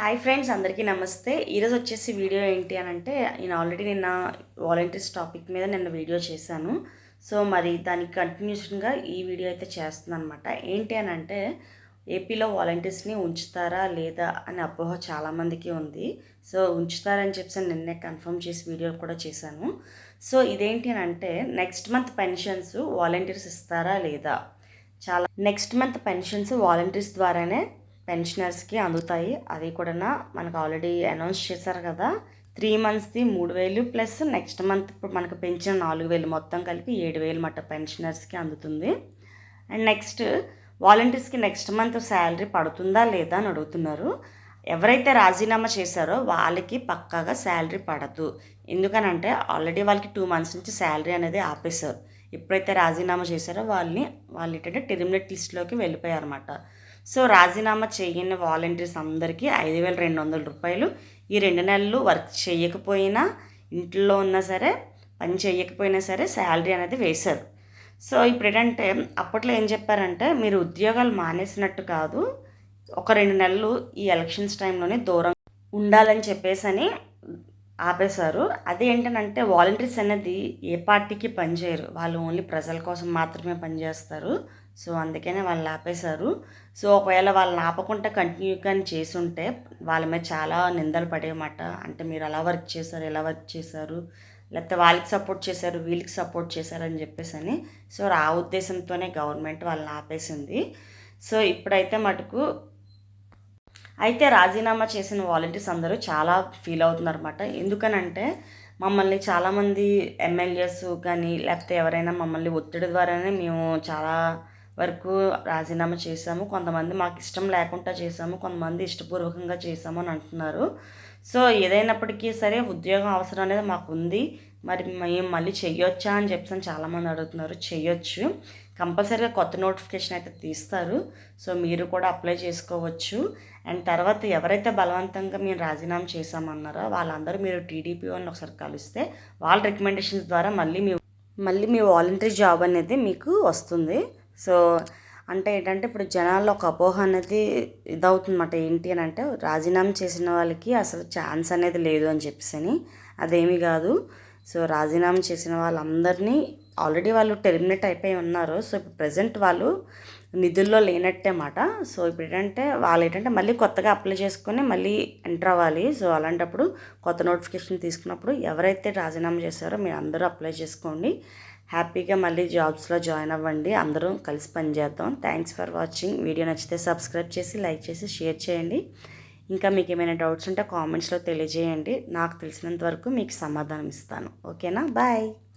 Hi friends అందరికీ నమస్తే. ఈరోజు వచ్చేసి వీడియో ఏంటి అని అంటే నేను ఆల్రెడీ నిన్న వాలంటీర్స్ టాపిక్ మీద నిన్న వీడియో చేశాను. సో మరి దానికి కంటిన్యూషన్గా ఈ వీడియో అయితే చేస్తున్నాను అనమాట ఏంటి అని అంటే ఏపీలో వాలంటీర్స్ని ఉంచుతారా లేదా అనే అపోహ చాలామందికి ఉంది. సో ఉంచుతారని చెప్పి నిన్నే కన్ఫర్మ్ చేసి వీడియో కూడా చేశాను. సో ఇదేంటి అని అంటే నెక్స్ట్ మంత్ పెన్షన్స్ వాలంటీర్స్ ఇస్తారా లేదా? చాలా నెక్స్ట్ మంత్ పెన్షన్స్ వాలంటీర్స్ ద్వారానే పెన్షనర్స్కి అందుతాయి. అది కూడా మనకు ఆల్రెడీ అనౌన్స్ చేశారు కదా. త్రీ మంత్స్ది మూడు వేలు ప్లస్ నెక్స్ట్ మంత్ ఇప్పుడు మనకు పెంచిన నాలుగు వేలు మొత్తం కలిపి ఏడు వేలు మట పెన్షనర్స్కి అందుతుంది. అండ్ నెక్స్ట్ వాలంటీర్స్కి నెక్స్ట్ మంత్ శాలరీ పడుతుందా లేదా అని అడుగుతున్నారు. ఎవరైతే రాజీనామా చేశారో వాళ్ళకి పక్కాగా శాలరీ పడదు. ఎందుకనంటే ఆల్రెడీ వాళ్ళకి టూ మంత్స్ నుంచి శాలరీ అనేది ఆపేశారు. ఎప్పుడైతే రాజీనామా చేశారో వాళ్ళని వాళ్ళు ఏంటంటే టెర్మినేట్ లిస్ట్లోకి వెళ్ళిపోయారు అనమాట సో రాజీనామా చేయని వాలంటీర్స్ అందరికీ ఐదు వేల రెండు వందల రూపాయలు. ఈ రెండు నెలలు వర్క్ చేయకపోయినా ఇంట్లో ఉన్నా సరే పని చేయకపోయినా సరే శాలరీ అనేది వేశారు. సో ఇప్పుడు ఏంటంటే అప్పట్లో ఏం చెప్పారంటే మీరు ఉద్యోగాలు మానేసినట్టు కాదు ఒక రెండు నెలలు ఈ ఎలక్షన్స్ టైంలోనే దూరం ఉండాలని చెప్పేసి అని ఆపేశారు. అది ఏంటంటే వాలంటీర్స్ అనేది ఏ పార్టీకి పనిచేయరు. వాళ్ళు ఓన్లీ ప్రజల కోసం మాత్రమే పనిచేస్తారు. సో అందుకనే వాళ్ళు ఆపేశారు. సో ఒకవేళ వాళ్ళని ఆపకుండా కంటిన్యూ కానీ చేసుంటే వాళ్ళ మీద చాలా నిందలు పడేమాట అంటే మీరు అలా వర్క్ చేశారు ఎలా వర్క్ చేశారు లేకపోతే వాళ్ళకి సపోర్ట్ చేశారు వీళ్ళకి సపోర్ట్ చేశారు అని చెప్పేసి అని సో ఆ ఉద్దేశంతోనే గవర్నమెంట్ వాళ్ళని ఆపేసింది. సో ఇప్పుడైతే మటుకు అయితే రాజీనామా చేసిన వాలంటీర్స్ అందరూ చాలా ఫీల్ అవుతున్నారు అనమాట ఎందుకనంటే మమ్మల్ని చాలామంది ఎమ్మెల్యేస్ కానీ లేకపోతే ఎవరైనా మమ్మల్ని ఒత్తిడి ద్వారానే మేము చాలా వరకు రాజీనామా చేశాము. కొంతమంది మాకు ఇష్టం లేకుండా చేశాము. కొంతమంది ఇష్టపూర్వకంగా చేశాము అని అంటున్నారు. సో ఏదైనప్పటికీ సరే ఉద్యోగం అవసరం అనేది మాకు ఉంది. మరి మేము మళ్ళీ చేయొచ్చా అని చెప్పి చాలామంది అడుగుతున్నారు. చేయొచ్చు. కంపల్సరీగా కొత్త నోటిఫికేషన్ అయితే తీస్తారు. సో మీరు కూడా అప్లై చేసుకోవచ్చు. అండ్ తర్వాత ఎవరైతే బలవంతంగా మేము రాజీనామా చేశామన్నారో వాళ్ళందరూ మీరు టీడీపీ వాళ్ళని ఒకసారి కలిస్తే వాళ్ళ రికమెండేషన్స్ ద్వారా మళ్ళీ మీ మళ్ళీ మీ వాలంటరీ జాబ్ అనేది మీకు వస్తుంది. సో అంటే ఏంటంటే ఇప్పుడు జనాల్లో ఒక అపోహ అనేది ఇదవుతుందన్నమాట. ఏంటి అని అంటే రాజీనామా చేసిన వాళ్ళకి అసలు ఛాన్స్ అనేది లేదు అని చెప్పేసి అదేమీ కాదు. సో రాజీనామా చేసిన వాళ్ళందరినీ ఆల్రెడీ వాళ్ళు టెర్మినేట్ అయిపోయి ఉన్నారు. సో ఇప్పుడు ప్రజెంట్ వాళ్ళు నిధుల్లో లేనట్టే మాట. సో ఇప్పుడు ఏంటంటే వాళ్ళు ఏంటంటే మళ్ళీ కొత్తగా అప్లై చేసుకొని మళ్ళీ ఎంటర్ అవ్వాలి. సో అలాంటప్పుడు కొత్త నోటిఫికేషన్ తీసుకున్నప్పుడు ఎవరైతే రాజీనామా చేశారో మీరు అందరూ అప్లై చేసుకోండి. హ్యాపీగా మళ్ళీ జాబ్స్లో జాయిన్ అవ్వండి. అందరూ కలిసి పనిచేద్దాం థ్యాంక్స్ ఫర్ వాచింగ్. వీడియో నచ్చితే సబ్స్క్రైబ్ చేసి లైక్ చేసి షేర్ చేయండి. ఇంకా మీకు ఏమైనా డౌట్స్ ఉంటే కామెంట్స్లో తెలియజేయండి. నాకు తెలిసినంత వరకు మీకు సమాధానం ఇస్తాను. ఓకేనా? బాయ్.